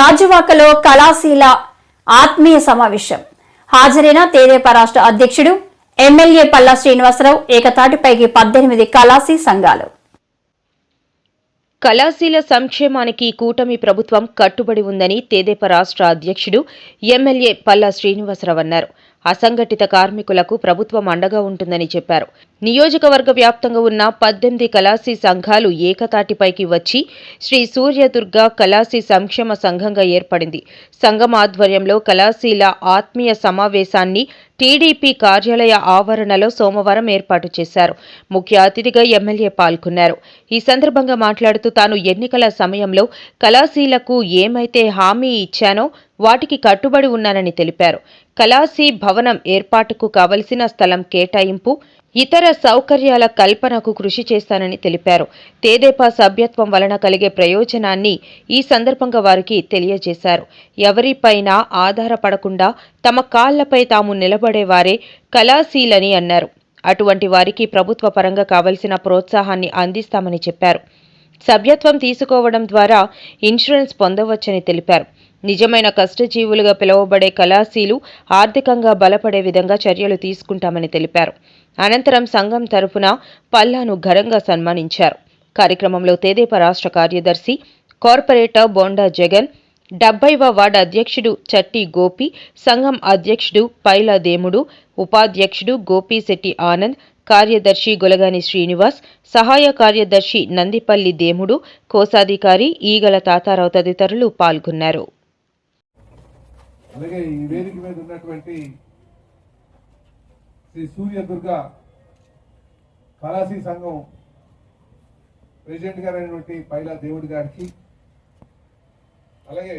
గాజువాకలో కళాశీల ఆత్మీయ సమావేశం. హాజరైన తేదేప రాష్ట్ర అధ్యక్షుడు ఎమ్మెల్యే పల్లా శ్రీనివాసరావు ఏకతాటిపైకి పద్దెనిమిది కళాశీ సంఘాలు. కళాశీల సంక్షేమానికి కూటమి ప్రభుత్వం కట్టుబడి ఉందని తేదేప రాష్ట్ర అధ్యక్షుడు ఎమ్మెల్యే పల్లా శ్రీనివాసరావు అన్నారు. అసంఘటిత కార్మికులకు ప్రభుత్వం అండగా ఉంటుందని చెప్పారు. నియోజకవర్గ వ్యాప్తంగా ఉన్న పద్దెనిమిది కళాశీ సంఘాలు ఏకతాటిపైకి వచ్చి శ్రీ సూర్యదుర్గ కళాశీ సంక్షేమ సంఘంగా ఏర్పడింది. సంఘం ఆధ్వర్యంలో కళాశీల ఆత్మీయ సమావేశాన్ని టీడీపీ కార్యాలయ ఆవరణలో సోమవారం ఏర్పాటు చేశారు. ముఖ్య అతిథిగా ఎమ్మెల్యే పాల్గొన్నారు. ఈ సందర్భంగా మాట్లాడుతూ తాను ఎన్నికల సమయంలో కళాశీలకు ఏమైతే హామీ ఇచ్చానో వాటికి కట్టుబడి ఉన్నానని తెలిపారు. కళాశీ భవనం ఏర్పాటుకు కావలసిన స్థలం కేటాయింపు ఇతర సౌకర్యాల కల్పనకు కృషి చేస్తానని తెలిపారు. తేదేపా సభ్యత్వం వలన కలిగే ప్రయోజనాన్ని ఈ సందర్భంగా వారికి తెలియజేశారు. ఎవరిపైనా ఆధారపడకుండా తమ కాళ్ళపై తాము నిలబడేవారే కళాశీలని అన్నారు. అటువంటి వారికి ప్రభుత్వ పరంగా కావలసిన ప్రోత్సాహాన్ని అందిస్తామని చెప్పారు. సభ్యత్వం తీసుకోవడం ద్వారా ఇన్సూరెన్స్ పొందవచ్చని తెలిపారు. నిజమైన కష్టజీవులుగా పిలువబడే కళాశీలు ఆర్థికంగా బలపడే విధంగా చర్యలు తీసుకుంటామని తెలిపారు. అనంతరం సంఘం తరఫున పల్లాను ఘనంగా సన్మానించారు. కార్యక్రమంలో తెదేప రాష్ట్ర కార్యదర్శి కార్పొరేటర్ బోండా జగన్ డెబ్బైవ వార్డు అధ్యక్షుడు చట్టి గోపి సంఘం అధ్యక్షుడు పైల దేముడు ఉపాధ్యక్షుడు గోపిశెట్టి ఆనంద్ కార్యదర్శి గొలగాని శ్రీనివాస్ సహాయ కార్యదర్శి నందిపల్లి దేముడు కోశాధికారి ఈగల తాతారావు తదితరులు పాల్గొన్నారు. అలాగే ఈ వేదిక మీద ఉన్నటువంటి శ్రీ సూర్యదుర్గ కళాశీ సంఘం ప్రెసిడెంట్ గారైనటువంటి పైలా దేవుడి గారికి అలాగే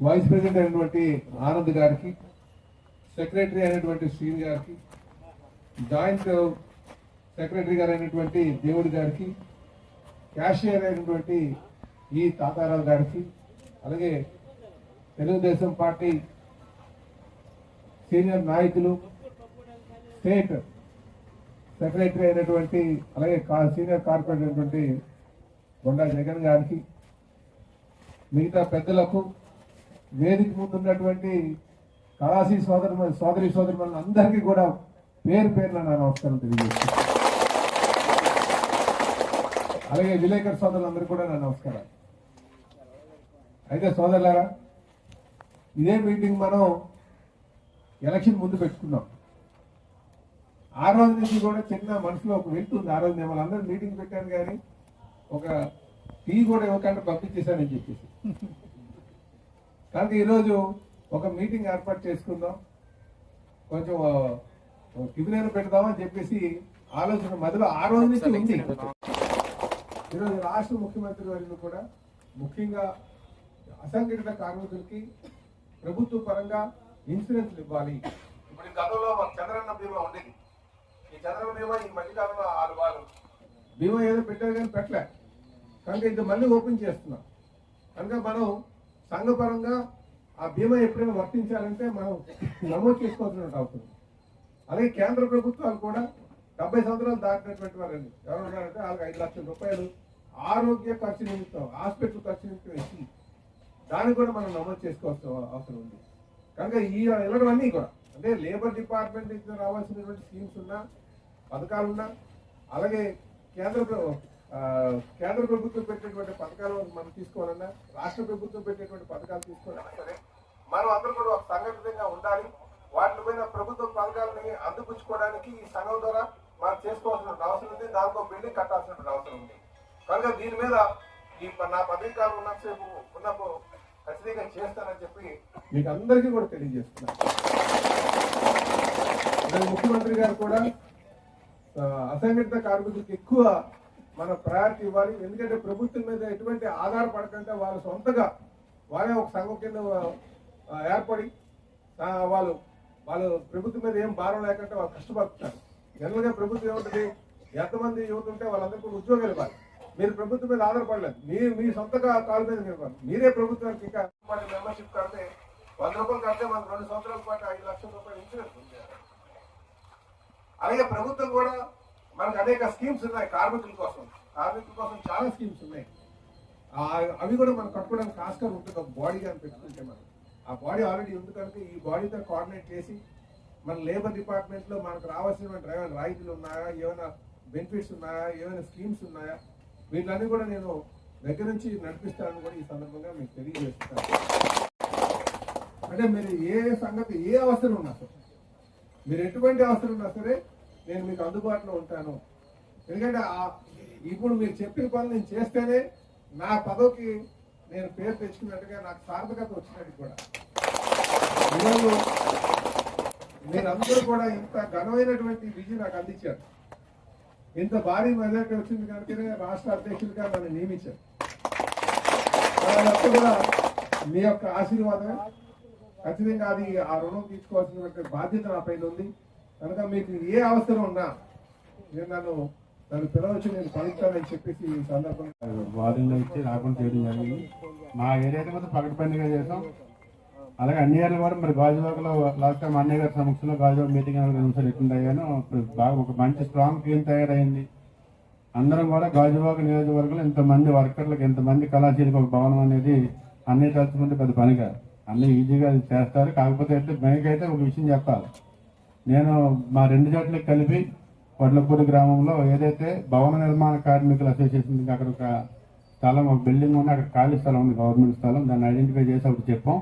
వైస్ ప్రెసిడెంట్ అయినటువంటి ఆనంద్ గారికి సెక్రటరీ అయినటువంటి శ్రీని గారికి జాయింట్ సెక్రటరీ గారు అయినటువంటి దేవుడి గారికి క్యాషియర్ అయినటువంటి ఈ తాతారావు గారికి అలాగే తెలుగుదేశం పార్టీ సీనియర్ నాయకులు స్టేట్ సెక్రటరీ అయినటువంటి అలాగే కా- సీనియర్ కార్పొరేటర్ అయినటువంటి బొండా జగన్ గారికి మిగతా పెద్దలకు వేదిక ముందు ఉన్నటువంటి కళాశీ సోదరు సోదరి సోదరి అందరికీ కూడా పేరు పేరున నా నమస్కారం తెలియజేస్తాను అలాగే విలేకరు సోదరులందరికీ కూడా నా నమస్కారాలు. అయితే సోదరులారా ఇదే మీటింగ్ మనం ఎలక్షన్ ముందు పెట్టుకున్నాం. ఆ రోజు నుంచి కూడా చిన్న మనసులో ఒక వెళ్తుంది ఆ రోజు నేను వాళ్ళందరూ మీటింగ్ పెట్టాను కానీ ఒక టీ కూడా ఇవ్వకుండా పంపించేశానని చెప్పేసి. కనుక ఈరోజు ఒక మీటింగ్ ఏర్పాటు చేసుకుందాం. కొంచెం టిఫిన్ పెడదామని చెప్పేసి ఆలోచన మొదలు ఆ రోజు నుంచి ఉంది. ఈరోజు రాష్ట్ర ముఖ్యమంత్రి వారిని కూడా ముఖ్యంగా అసంఘటిత కార్మికులకి ప్రభుత్వ పరంగా ఇన్సూరెన్స్ ఇవ్వాలి. ఇప్పుడు ఈ గతంలో మన చంద్రన్న బీమా ఉండేది. ఈ చంద్రన్న బీమా ఈ మధ్యకాలంలో ఆరు వాళ్ళు బీమా ఏదో పెట్టారు కానీ పెట్టలే. కనుక ఇది మళ్ళీ ఓపెన్ చేస్తున్నాం. కనుక మనం సంఘపరంగా ఆ బీమా ఎప్పుడైనా వర్తించాలంటే మనం నమోదు చేసుకోవాల్సిన అవుతుంది అలాగే కేంద్ర ప్రభుత్వాలు కూడా డెబ్బై సంవత్సరాలు దాటినటువంటి వారండి. ఎవరు ఉన్నారంటే వాళ్ళకి ఐదు లక్షల రూపాయలు ఆరోగ్య ఖర్చు నిమిత్తం హాస్పిటల్ ఖర్చు నిమిత్తం ఇచ్చి దాన్ని కూడా మనం నమోదు చేసుకోవాల్సిన అవసరం ఉంది. కనుక ఈ ఇలాంటివన్నీ కూడా అంటే లేబర్ డిపార్ట్మెంట్ నుంచి రావాల్సినటువంటి స్కీమ్స్ ఉన్నా పథకాలు ఉన్నా అలాగే కేంద్ర కేంద్ర ప్రభుత్వం పెట్టేటువంటి పథకాలు మనం తీసుకోవాలన్నా రాష్ట్ర ప్రభుత్వం పెట్టేటువంటి పథకాలు తీసుకోవాలన్నా సరే మనం అందరూ కూడా ఒక సంఘటితంగా ఉండాలి. వాటి పైన ప్రభుత్వ పథకాలని అందిపుచ్చుకోవడానికి ఈ సంఘం ద్వారా మనం చేసుకోవాల్సిన అవసరం ఉంది. దానికో బిల్డింగ్ కట్టాల్సిన అవసరం ఉంది. కనుక దీని మీద ఈ ప- నా పదవి కాలం ఉన్నసేపు ఉన్నప్పుడు ఖచ్చితంగా చేస్తానని చెప్పి మీకు అందరికీ కూడా తెలియజేస్తున్నాను. ముఖ్యమంత్రి గారు కూడా అసంఘటిత కార్మికులకు ఎక్కువ మన ప్రయారిటీ ఇవ్వాలి. ఎందుకంటే ప్రభుత్వం మీద ఎటువంటి ఆధారపడకుండా వాళ్ళ సొంతగా వాళ్ళే ఒక సంఘం కింద ఏర్పడి వాళ్ళు వాళ్ళు ప్రభుత్వం మీద ఏం భారం లేకుండా వాళ్ళు కష్టపడుతున్నారు. జనరల్గా ప్రభుత్వం ఏముంటుంది? ఎంతమంది యువత ఉంటే వాళ్ళందరికీ ఉద్యోగాలు ఇవ్వాలి. మీరు ప్రభుత్వం మీద ఆధారపడలేదు. మీ మీ సొంత కాలు మీద మీరు మీరే ప్రభుత్వానికి ఇంకా మెంబర్షిప్ కడితే వంద రూపాయలు కడితే మనకు రెండు సంవత్సరాల పాటు ఐదు లక్షల రూపాయలు ఇన్సూరెన్స్ ఉంది అలాగే ప్రభుత్వం కూడా మనకు అనేక స్కీమ్స్ ఉన్నాయి కార్మికుల కోసం. కార్మికుల కోసం చాలా స్కీమ్స్ ఉన్నాయి. అవి కూడా మనం కట్టుకోవడానికి ఆస్కారం ఉంటుంది ఒక బాడీ కానీ పెట్టుకుంటే మనం. ఆ బాడీ ఆల్రెడీ ఉంది కనుక ఈ బాడీతో కోఆర్డినేట్ చేసి మన లేబర్ డిపార్ట్మెంట్లో మనకు రావాల్సిన డ్రైవర్ రాయితీలు ఉన్నాయా? ఏమైనా బెనిఫిట్స్ ఉన్నాయా? ఏమైనా స్కీమ్స్ ఉన్నాయా? వీళ్ళని కూడా నేను దగ్గర నుంచి నడిపిస్తానని కూడా ఈ సందర్భంగా మీకు తెలియజేస్తాను అంటే మీరు ఏ సంగతి ఏ అవసరం ఉన్నా సరే మీరు ఎటువంటి అవసరం ఉన్నా సరే నేను మీకు అందుబాటులో ఉంటాను. ఎందుకంటే ఇప్పుడు మీరు చెప్పిన పనులు నేను చేస్తేనే నా పదవికి నేను పేరు తెచ్చుకున్నట్టుగా నాకు సార్థకత వచ్చినట్టు కూడా. ఈరోజు మీరందరూ కూడా ఇంత ఘనమైనటువంటి విజయం నాకు అందించారు. ఇంత భారీ మెజార్టీ వచ్చింది కనుకనే రాష్ట్ర అధ్యక్షుడిగా నన్ను నియమించారు. వాళ్ళంతా కూడా మీ యొక్క ఆశీర్వాదమే. ఖచ్చితంగా అది ఆ రుణం తీసుకోవాల్సినటువంటి బాధ్యత నా పైన ఉంది. కనుక మీకు ఏ అవసరం ఉన్నా నేను నన్ను నన్ను పిలవచ్చు నేను పలుకుతానని చెప్పేసి ఈ సందర్భంగా వాదనలో ఇచ్చి రాకుండా చేయడం జరిగింది. మా ఏరియాలో పగటి పండుగ చేసాం అలాగే అన్ని ఏరియాలు కూడా మరి గాజువాకలో లాస్ట్ టైం అన్నయ్య గారి సమక్షంలో గాజువాక మీటింగ్ రెండు నిమిషాలు అయ్యాను ఇప్పుడు బాగా ఒక మంచి స్ట్రాంగ్ టీం తయారైంది. అందరం కూడా గాజువాక నియోజకవర్గంలో ఇంతమంది వర్కర్లకు ఇంతమంది కళాశీలకు ఒక భవనం అనేది అన్నీ తలుచుకుంటే పెద్ద పని కాదు అన్నీ ఈజీగా చేస్తారు. కాకపోతే అయితే మేకైతే ఒక విషయం చెప్పాలి. నేను మా రెండు జట్లకు కలిపి వడ్లపూడి గ్రామంలో ఏదైతే భవన నిర్మాణ కార్మికుల అసోసియేషన్ అక్కడ ఒక స్థలం ఒక బిల్డింగ్ ఉంది. అక్కడ ఖాళీ స్థలం ఉంది గవర్నమెంట్ స్థలం. దాన్ని ఐడెంటిఫై చేసి అప్పుడు చెప్పాం.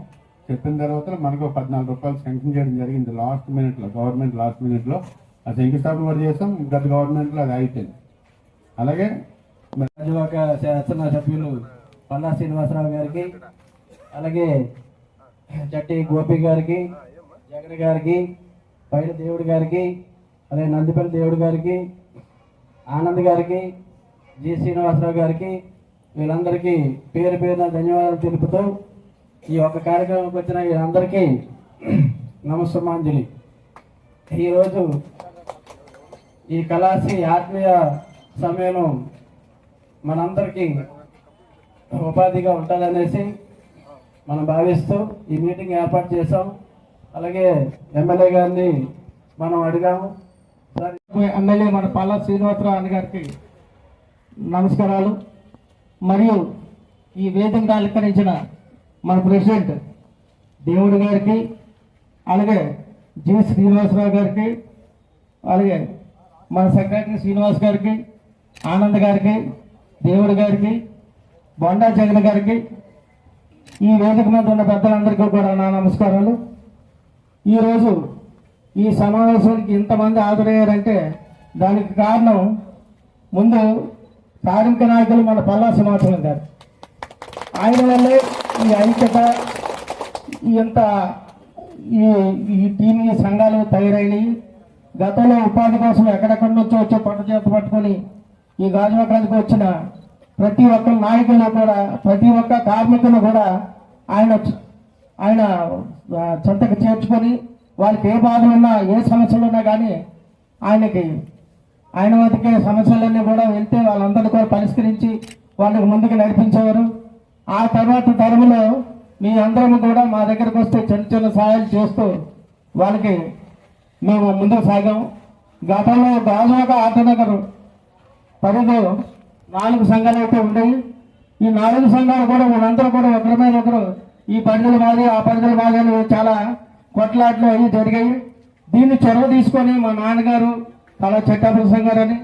చెప్పిన తర్వాత మనకు పద్నాలుగు రూపాయలు శాంక్షన్ చేయడం జరిగింది. లాస్ట్ మినిట్లో గవర్నమెంట్ లాస్ట్ మినిట్లో ఆ శంకుస్థాపన కూడా చేసాం. గత గవర్నమెంట్లో అది అయిపోయింది. అలాగే మరి శాసన సభ్యులు పల్లా శ్రీనివాసరావు గారికి అలాగే చట్టి గోపి గారికి జగన్ గారికి పైన దేవుడి గారికి అలాగే నందిపల్లి దేవుడి గారికి ఆనంద్ గారికి జి శ్రీనివాసరావు గారికి వీళ్ళందరికీ పేరు పేరున ధన్యవాదాలు తెలుపుతూ ఈ యొక్క కార్యక్రమంకి వచ్చిన వీరందరికీ నమస్సమాంజలి. ఈరోజు ఈ కళాశ్రీ ఆత్మీయ సమ్మేళనం మనందరికీ ఉపాధిగా ఉంటుందనేసి మనం భావిస్తూ ఈ మీటింగ్ ఏర్పాటు చేసాం అలాగే ఎమ్మెల్యే గారిని మనం అడిగాము. ఎమ్మెల్యే మన పల్లా శ్రీనివాసరావు గారికి నమస్కారాలు. మరియు ఈ వేదిక అలంకరించిన మన ప్రెసిడెంట్ దేవుడి గారికి అలాగే జి. శ్రీనివాసరావు గారికి అలాగే మన సెక్రటరీ శ్రీనివాస్ గారికి ఆనంద్ గారికి దేవుడి గారికి బొండా జగన్ గారికి ఈ వేదిక మీద ఉన్న పెద్దలందరికీ కూడా నా నమస్కారాలు. ఈరోజు ఈ సమావేశానికి ఇంతమంది హాజరయ్యారంటే దానికి కారణం ముందు కార్మిక నాయకులు మన పల్లా సింహాచలం గారు. ఆయన వల్లే ఈ ఐక్యత ఇంత ఈ ఈ సంఘాలు తయారైనవి గతంలో ఉపాధి కోసం ఎక్కడెక్కడి నుంచో వచ్చే పట్టు చేత పట్టుకొని ఈ గాజువాకానికి వచ్చిన ప్రతి ఒక్క నాయకులు కూడా ప్రతి ఒక్క కార్మికులు కూడా ఆయన ఆయన చెంతకు చేర్చుకొని వాళ్ళకి ఏ బాధలు ఉన్నా ఏ సమస్యలు ఉన్నా కానీ ఆయనకి ఆయన వద్దకే సమస్యలన్నీ కూడా వెళ్తే వాళ్ళందరినీ కూడా పరిష్కరించి వాళ్ళకి ముందుకు నడిపించేవారు. ఆ తర్వాత తరములో మీ అందరం కూడా మా దగ్గరకు వస్తే చిన్న చిన్న సహాయాలు చేస్తూ వాళ్ళకి మేము ముందుకు సాగాము గతంలో దాదాపు ఆటనగర్ పరిధిలో నాలుగు సంఘాలు అయితే ఉండేవి. ఈ నాలుగు సంఘాలు కూడా వాళ్ళందరూ కూడా ఒకరి మీద ఒకరు ఈ పరిధుల మాది ఆ పరిధుల మాది అని చాలా కొట్లాట్లు అవి జరిగాయి. దీన్ని చొరవ తీసుకొని మా నాన్నగారు చాలా చెట్టాపుల సంఘారని